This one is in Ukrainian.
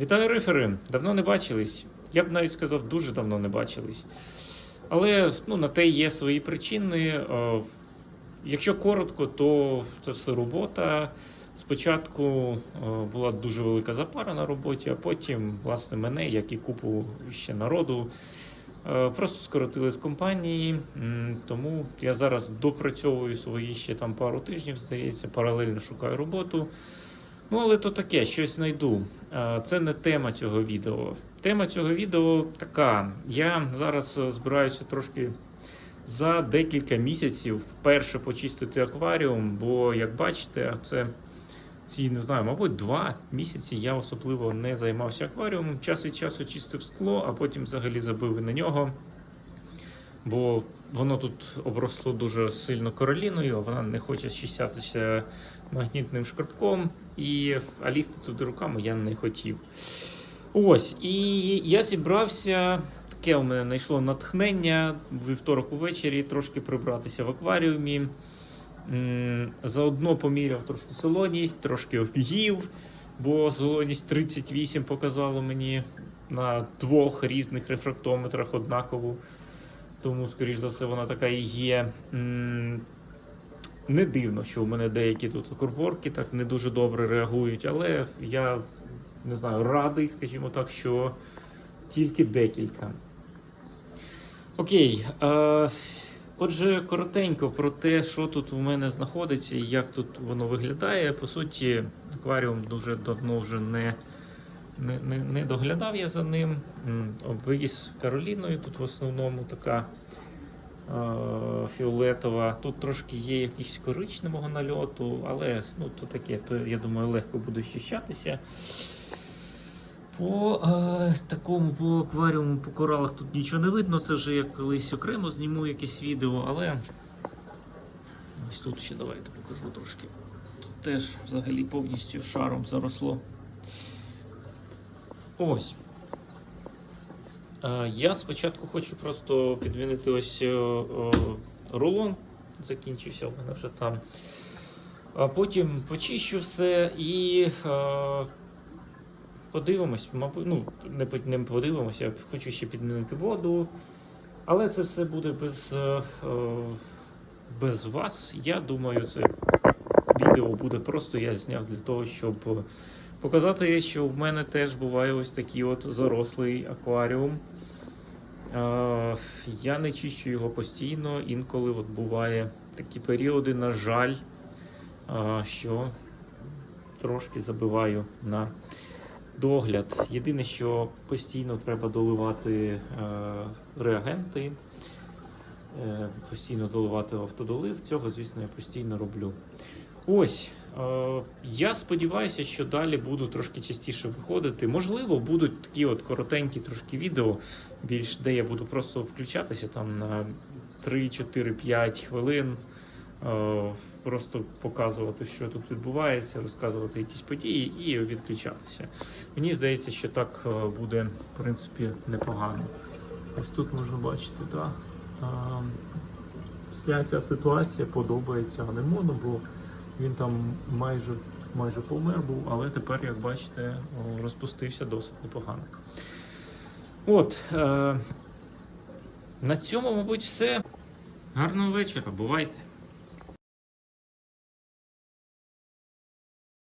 Вітаю рифери! Давно не бачились. Я б навіть сказав, дуже давно не бачились. Але ну, на те є свої причини. Е, Якщо коротко, то це все робота. Спочатку е, була дуже велика запара на роботі, а потім, власне, мене, як і купу ще народу, е, просто скоротили з компанії. Тому я зараз допрацьовую свої ще там пару тижнів, здається, паралельно шукаю роботу. Ну, але то таке, щось знайду. Е, Це не тема цього відео. Тема цього відео така. Я зараз е, збираюся трошки за декілька місяців вперше почистити акваріум, бо, як бачите, це ці не знаю, мабуть, два місяці я особливо не займався акваріумом. Час від часу чистив скло, а потім взагалі забив на нього. Бо воно тут обросло дуже сильно короліною, вона не хоче щищатися магнітним шкарпком, і а лізти туди руками я не хотів. Ось, і я зібрався. Таке у мене знайшло натхнення вівторок увечері трошки прибратися в акваріумі. Заодно поміряв трошки солоність, трошки офігів, бо солоність 38 показало мені на двох різних рефрактометрах однакову. Тому, скоріш за все, вона така і є. Не дивно, що у мене деякі тут корпорки так не дуже добре реагують, але я не знаю, радий, скажімо так, що тільки декілька. Окей. Е, отже, коротенько про те, що тут в мене знаходиться і як тут воно виглядає. По суті, акваріум дуже давно вже не, не, не, не доглядав я за ним. Обвіз Кароліною, тут в основному така е, фіолетова. Тут трошки є якийсь коричневого нальоту, але ну, то таке, то я думаю, легко буде щищатися. По е, такому по акваріуму, по коралах тут нічого не видно. Це вже я колись окремо зніму якесь відео, але ось тут ще давайте покажу трошки. Тут теж взагалі повністю шаром заросло. Ось. Е, я спочатку хочу просто підмінити ось е, е, рулон. Закінчився в мене вже там. А потім почищу все і е, подивимось, мабуть, ну, не, не подивимося, я хочу ще підмінити воду. Але це все буде без, е, е, без вас. Я думаю, це відео буде просто я зняв для того, щоб показати, що в мене теж буває ось такий от зарослий акваріум. Е, Я не чищу його постійно, інколи от буває такі періоди, на жаль, е, що трошки забиваю на догляд. Єдине, що постійно треба доливати е, реагенти, постійно доливати автодолив. Цього, звісно, я постійно роблю. Ось. Е, я сподіваюся, що далі буду трошки частіше виходити. Можливо, будуть такі от коротенькі трошки відео, більш де я буду просто включатися там на 3, 4, 5 хвилин. е, Просто показувати, що тут відбувається, розказувати якісь події і відключатися. Мені здається, що так е, буде в принципі непогано. Ось тут можна бачити, так. Вся ця ситуація подобається Анемону, бо він там майже, майже помер був, але тепер, як бачите, розпустився досить непогано. От. Е, на цьому, мабуть, все. Гарного вечора, бувайте!